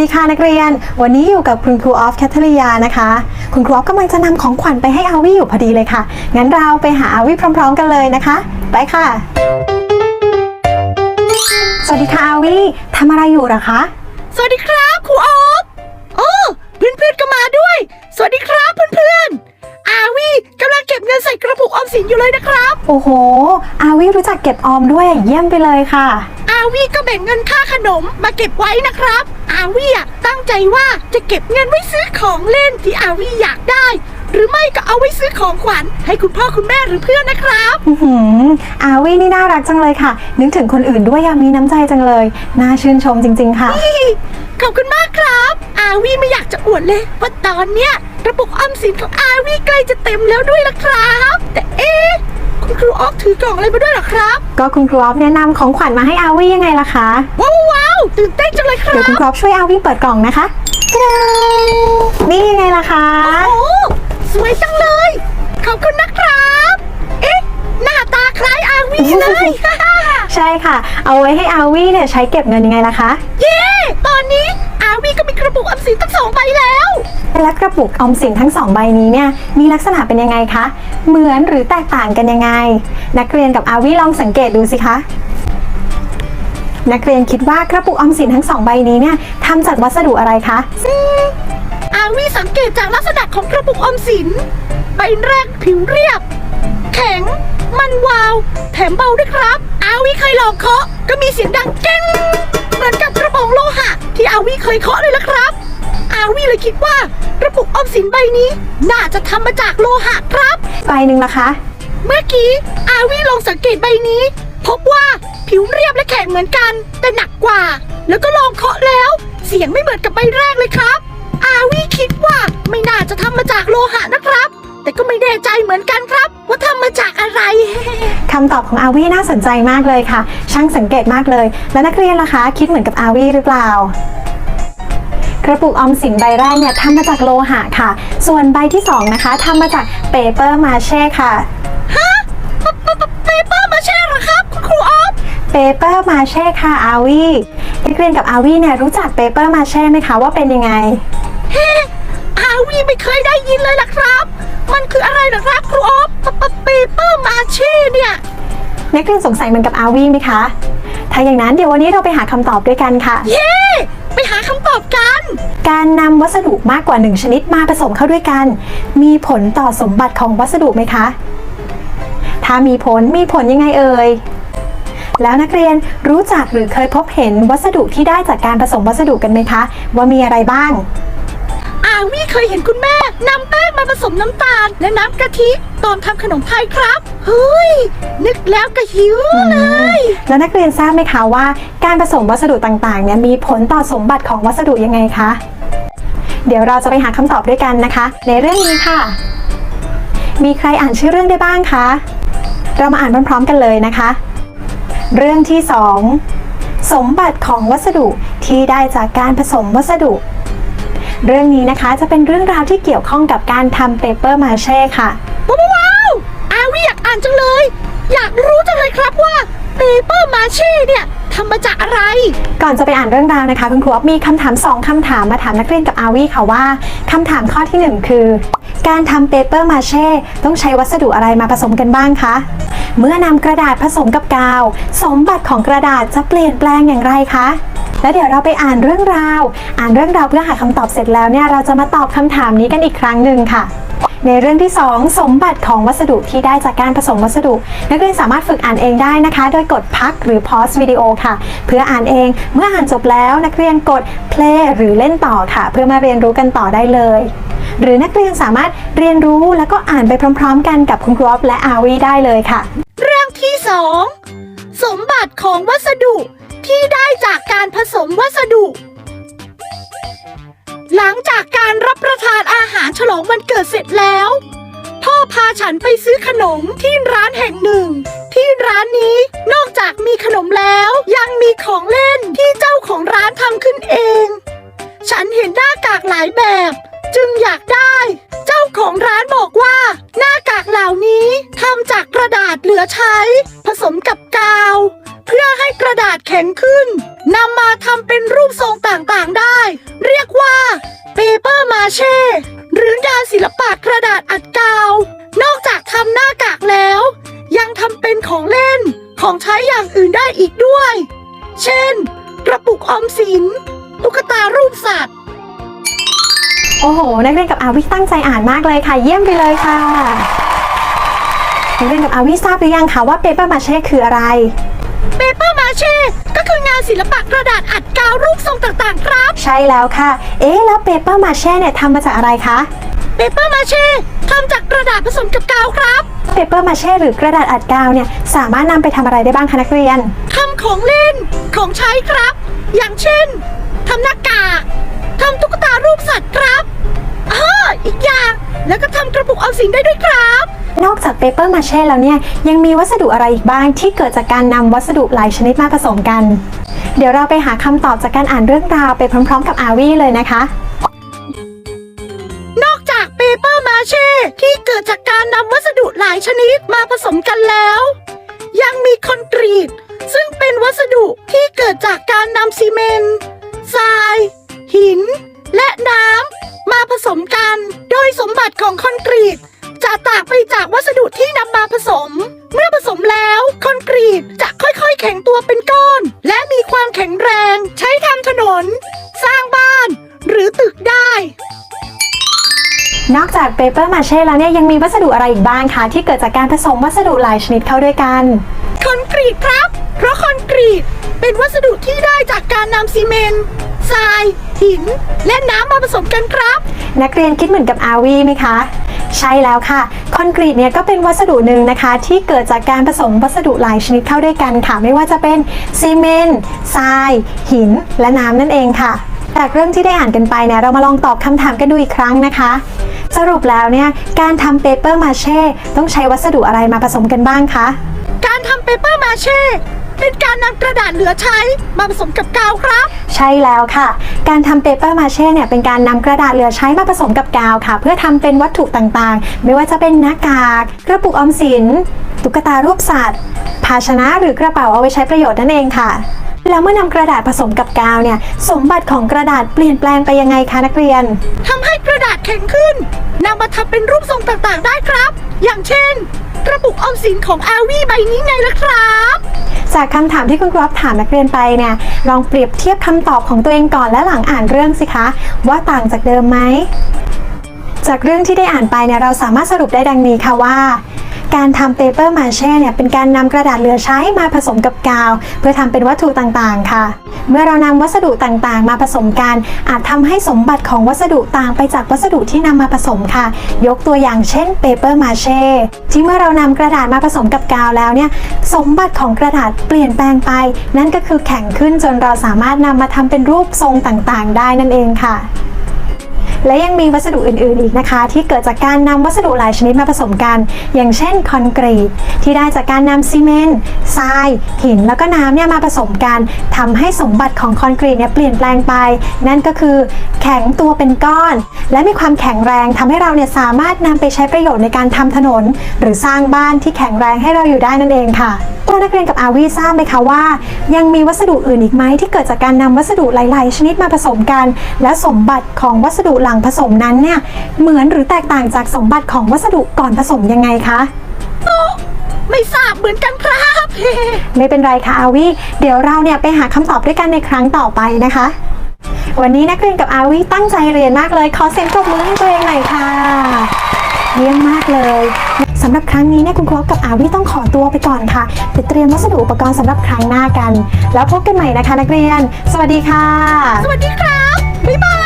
ดีค่ะนักเรียน วันนี้อยู่กับคุณครูออฟแคทเธอรียานะคะ คุณครูออฟกำลังจะนำของขวัญไปให้อาวี่อยู่พอดีเลยค่ะ งั้นเราไปหาอาวี่พร้อม ๆ กันเลยนะคะ ไปค่ะ สวัสดีค่ะอาวี่ทำอะไรอยู่หรอคะ สวัสดีครับครูออฟโอ้เพื่อนๆก็มาด้วย สวัสดีครับเพื่อนๆอาวีกำลังเก็บเงินใส่กระปุก สินอยู่เลยนะครับ โอ้โห อาวี่รู้จักเก็บออมด้วยเยี่ยมไปเลยค่ะ อาวีก็แบ่งเงินค่าขนมมาเก็บไว้นะครับ อาวีอะตั้งใจว่าจะเก็บเงินไว้ซื้อของเล่นที่อาวีอยากได้ หรือไม่ก็เอาไว้ซื้อของขวัญให้คุณพ่อคุณแม่หรือเพื่อนนะครับ อื้อหืออาวี่นี่น่ารักจังเลยค่ะ นึกถึงคนอื่นด้วยยังมีน้ำใจจังเลย น่าชื่นชมจริง ๆ ค่ะ ขอบคุณมากครับ อาวีไม่อยากจะอวดเลยว่าตอนเนี้ยก ระปุกออมสินของอาวีใกล้จะเต็มแล้วด้วยละครับ แต่เอ๊ะคุณครูออฟถือกล่องอะไรมาด้วยเหรอครับก็คุณครูออฟแนะนำของขวัญมาให้อาวี่ยังไงล่ะคะ ว้าวว้าวตื่นเต้นจังเลยครัเดี๋ยวคุณบครอฟช่วยอาวี่เปิดกล่องนะคะตะดานี่ยังไงล่ะคะ โอ้สวยจังเลยขอบคุณนะครับ เอ๊ะ หน้าตาคล้ายอาวีเลย ใช่ค่ะ เอาไว้ให้อาวี่เนี่ยใช้เก็บเงินยังไงล่ะคะ เย้ตอนนี้อาวีก็มีกระปุกออมสินตั้งสองใบแล้ว และกระปุกออมสินทั้งสองใบนี้เนี่ยมีลักษณะเป็นยังไงคะ เหมือนหรือแตกต่างกันยังไง นักเรียนกับอาวีลองสังเกตดูสิคะนักเรียนคิดว่ากระปุกออมสินทั้งสองใบนี้เนี่ยทำจากวัสดุอะไรคะอาวีสังเกตจากลักษณะของกระปุกออมสิน ใบแรกผิวเรียบ แข็ง มันวาว แถมเบาด้วยครับ อาวีเคยลองเคาะก็มีเสียงดังเก้งเหมือนกับกระป๋องโลหะ ที่อาวีเคยเคาะเลยละครับ อาวีเลยคิดว่ากระปุกออมสินใบนี้ น่าจะทำมาจากโลหะครับ ใบหนึ่งล่ะคะ เมื่อกี้อาวีลองสังเกตใบนี้ พบว่าผิวเรียบและแข็งเหมือนกัน แต่หนักกว่า แล้วก็ลองเคาะแล้ว เสียงไม่เหมือนกับใบแรกเลยครับ อาวีคิดว่าไม่น่าจะทำมาจากโลหะนะครับ แต่ก็ไม่แน่ใจเหมือนกันครับ ว่าทำมาจากอะไร คำตอบของอาวี่น่าสนใจมากเลยค่ะ ช่างสังเกตมากเลย แล้วนักเรียนล่ะคะ คิดเหมือนกับอาวี่หรือเปล่า กระปุกออมสินใบแรกเนี่ยทำมาจากโลหะค่ะ ส่วนใบที่สองนะคะทำมาจากเปเปอร์มาเช่ค่ะ ฮะเปเปอร์มาแช่เหรอครับคุณครูออฟเปเปอร์มาเช่ค่ะอาวีนักเรียนกับอาวีเนี่ยรู้จักเปเปอร์มาเช่ไหมคะว่าเป็นยังไงเฮ้อาวีไม่เคยได้ยินเลยล่ะครับ มันคืออะไรเหรอครับครูออฟเปเปอร์มาเช่เนี่ยนักเรียนสงสัยเหมือนกับอาวีไหมคะ ถ้าอย่างนั้นเดี๋ยววันนี้เราไปหาคำตอบด้วยกันค่ะ เย้ ไปหาคำตอบกัน การนำวัสดุมากกว่าหนึ่งชนิดมาผสมเข้าด้วยกัน มีผลต่อสมบัติของวัสดุไหมคะ ถ้ามีผลมีผลยังไงเอ่ยแล้วนักเรียนรู้จักหรือเคยพบเห็นวัสดุที่ได้จากการผสมวัสดุกันไหมคะ ว่ามีอะไรบ้างอาวี่เคยเห็นคุณแม่นำแป้งมาผสมน้ำตาล และน้ำกะทิตอนทำขนมไทยครับ เฮ้ย นึกแล้วก็หิวเลย แล้วนักเรียนทราบไหมคะว่า การผสมวัสดุต่างๆเนี่ยมีผลต่อสมบัติของวัสดุยังไงคะ เดี๋ยวเราจะไปหาคำตอบด้วยกันนะคะ ในเรื่องนี้ค่ะ มีใครอ่านชื่อเรื่องได้บ้างคะ เรามาอ่านพร้อมๆกันเลยนะคะ เรื่องที่ 2 สมบัติของวัสดุที่ได้จากการผสมวัสดุ เรื่องนี้นะคะจะเป็นเรื่องราวที่เกี่ยวข้องกับการทำเปเปอร์มาเช่ค่ะว้าวว้าว อาวี่อยากอ่านจังเลย อยากรู้จังเลยครับว่าเปเปอร์มาเช่เนี่ยทำมาจากอะไร ก่อนจะไปอ่านเรื่องราวนะคะ คุณครูอ๊อฟมีคำถาม 2คำถามมาถามนักเรียนกับอาวีค่ะว่าคำถามข้อทีหนึ่1 คือ การทำเปเปอร์มาเช่ต้องใช้วัสดุอะไรมาผสมกันบ้างคะ เมื่อนำกระดาษผสมกับกาว สมบัติของกระดาษจะเปลี่ยนแปลงอย่างไรคะแล้วเดี๋ยวเราไปอ่านเรื่องราว อ่านเรื่องราวเพื่อหาคำตอบเสร็จแล้วเนี่ยเราจะมาตอบคำถามนี้กันอีกครั้งหนึ่งค่ะ ในเรื่องที่ 2 สมบัติของวัสดุที่ได้จากการผสมวัสดุ นักเรียนสามารถฝึกอ่านเองได้นะคะ โดยกดพักหรือ pause วิดีโอค่ะ เพื่ออ่านเองเมื่ออ่านจบแล้วนักเรียนกด play หรือเล่นต่อค่ะ เพื่อมาเรียนรู้กันต่อได้เลย หรือนักเรียนสามารถเรียนรู้แล้วก็อ่านไปพร้อม ๆ กันกับคุณครูอ๊อฟและอาวีได้เลยค่ะ เรื่องที่สองสมบัติของวัสดุที่ได้จากการผสมวัสดุ หลังจากการรับประทานอาหารฉลองวันเกิดเสร็จแล้ว พ่อพาฉันไปซื้อขนมที่ร้านแห่งหนึ่ง ที่ร้านนี้นอกจากมีขนมแล้วยังมีของเล่นที่เจ้าของร้านทำขึ้นเอง ฉันเห็นหน้ากากหลายแบบ จึงอยากได้ เจ้าของร้านบอกว่า หน้ากากเหล่านี้ทำจากกระดาษเหลือใช้ ผสมกับ ระปุกออมสินตุ๊กตารูปสัตว์ โอ้โห นักเรียนกับอาวิตั้งใจอ่านมากเลยค่ะ เยี่ยมไปเลยค่ะ นักเรียนกับอาวิทราบหรือยังคะว่าเปเปอร์มาเช่คืออะไร เปเปอร์มาเช่ก็คืองานศิลปะกระดาษอัดกาวรูปทรงต่างๆ ครับ ใช่แล้วค่ะ เอ๊ะ แล้วเปเปอร์มาเช่เนี่ยทำมาจากอะไรคะเปเปอร์มาเช่ทำจากกระดาษผสมกับกาวครับ เปเปอร์มาเช่หรือกระดาษอัดกาวเนี่ยสามารถนำไปทำอะไรได้บ้างคะนักเรียนทำของเล่นของใช้ครับ อย่างเช่นทำหน้ากากทำตุ๊กตารูปสัตว์ครับอ้ออีกอย่างแล้วก็ทำกระปุกออมสินได้ด้วยครับ นอกจากเปเปอร์มาเช่แล้วเนี่ย ยังมีวัสดุอะไรอีกบ้างที่เกิดจากการนำวัสดุหลายชนิดมาผสมกัน เดี๋ยวเราไปหาคำตอบจากการอ่านเรื่องราวไปพร้อมๆ กับอาวีเลยนะคะ นอกจากเปเปอร์มาเช่ที่เกิดจากการนำวัสดุหลายชนิดมาผสมกันแล้ว ยังมีคอนกรีตซึ่งเป็น วัสดุที่เกิดจากการนำซีเมนต์ทราย หิน และน้ำมาผสมกัน โดยสมบัติของคอนกรีตจะต่างไปจากวัสดุที่นำมาผสม เมื่อผสมแล้วคอนกรีตจะค่อยๆ แข็งตัวเป็นก้อน และมีความแข็งแรงใช้ทำถนน สร้างบ้าน หรือตึกได้ นอกจากเปเปอร์มาเช่แล้วเนี่ยยังมีวัสดุอะไรอีกบ้างคะที่เกิดจากการผสมวัสดุหลายชนิดเข้าด้วยกัน คอนกรีตครับ เพราะคอนกรีตเป็นวัสดุที่ได้จากการนำซีเมนต์ทราย หิน และน้ำมาผสมกันครับ นักเรียนคิดเหมือนกับอาวีไหมคะ ใช่แล้วค่ะ คอนกรีตเนี่ยก็เป็นวัสดุหนึ่งนะคะ ที่เกิดจากการผสมวัสดุหลายชนิดเข้าด้วยกันค่ะ ไม่ว่าจะเป็นซีเมนต์ทราย หิน และน้ำนั่นเองค่ะ จากเรื่องที่ได้อ่านกันไปเนี่ยเรามาลองตอบคำถามกันดูอีกครั้งนะคะ สรุปแล้วเนี่ยการทำเปเปอร์มาเช่ต้องใช้วัสดุอะไรมาผสมกันบ้างคะการทำเปเปอร์มาเช่ เป็นการนำกระดาษเหลือใช้มาผสมกับกาวครับ ใช่แล้วค่ะ การทำเปเปอร์มาเช่เนี่ยเป็นการนำกระดาษเหลือใช้มาผสมกับกาวค่ะ เพื่อทำเป็นวัตถุต่างๆ ไม่ว่าจะเป็นหน้ากากกระปุกออมสิน ตุ๊กตารูปสัตว์ ภาชนะหรือกระเป๋าเอาไว้ใช้ประโยชน์นั่นเองค่ะแล้วเมื่อนำกระดาษผสมกับกาวเนี่ย สมบัติของกระดาษเปลี่ยนแปลงไปยังไงคะนักเรียนทำให้กระดาษแข็งขึ้นนำมาทำเป็นรูปทรงต่างๆได้ครับ อย่างเช่น กระปุกออมสินของอาวีใบนี้ไงล่ะครับ จากคำถามที่คุณครูถามนักเรียนไปเนี่ยลองเปรียบเทียบคำตอบของตัวเองก่อนและหลังอ่านเรื่องสิคะ ว่าต่างจากเดิมไหมจากเรื่องที่ได้อ่านไปเนี่ยเราสามารถสรุปได้ดังนี้ค่ะว่า การทำเปเปอร์มาเช่เนี่ยเป็นการนำกระดาษเหลือใช้มาผสมกับกาว เพื่อทำเป็นวัตถุต่างๆ ค่ะ เมื่อเรานำวัสดุต่างๆ มาผสมกัน อาจทำให้สมบัติของวัสดุต่างไปจากวัสดุที่นำมาผสมค่ะ ยกตัวอย่างเช่นเปเปอร์มาเช่ที่เมื่อเรานำกระดาษมาผสมกับกาวแล้วเนี่ยสมบัติของกระดาษเปลี่ยนแปลงไป นั่นก็คือแข็งขึ้นจนเราสามารถนำมาทำเป็นรูปทรงต่างๆ ได้นั่นเองค่ะ และยังมีวัสดุอื่นๆอีกนะคะ ที่เกิดจากการนำวัสดุหลายชนิดมาผสมกัน อย่างเช่นคอนกรีตที่ได้จากการนำซีเมนต์ทราย หินแล้วก็น้ำเนี่ยมาผสมกันทำให้สมบัติของคอนกรีตเนี่ยเปลี่ยนแปลงไป นั่นก็คือแข็งตัวเป็นก้อน และมีความแข็งแรงทำให้เราเนี่ยสามารถนำไปใช้ประโยชน์ในการทำถนน หรือสร้างบ้านที่แข็งแรงให้เราอยู่ได้นั่นเองค่ะตัวนักเรียนกับอาวีทราบไหมคะว่า ยังมีวัสดุอื่นอีกไหมที่เกิดจากการนำวัสดุหลาย ๆ ชนิดมาผสมกัน และสมบัติของวัสดุหลงผสมนั้นเนี่ยเหมือนหรือแตกต่างจากสมบัติของวัสดุก่อนผสมยังไงคะไม่ทราบเหมือนกันครับไม่เป็นไรค่ะอาวีเดี๋ยวเราเนี่ยไปหาคำตอบด้วยกันในครั้งต่อไปนะคะ วันนี้นักเรียนกับอาวีตั้งใจเรียนมากเลยขอเสียงปรบมือให้ตัวเองหน่อยค่ะเยี่ยมมากเลยสำหรับครั้งนี้เนี่ยคุณครูกับอาวีต้องขอตัวไปก่อนค่ะไปเตรียมวัสดุอุปกรณ์สำหรับครั้งหน้ากัน แล้วพบกันใหม่นะคะนักเรียน สวัสดีค่ะ สวัสดีครับบ๊ายบาย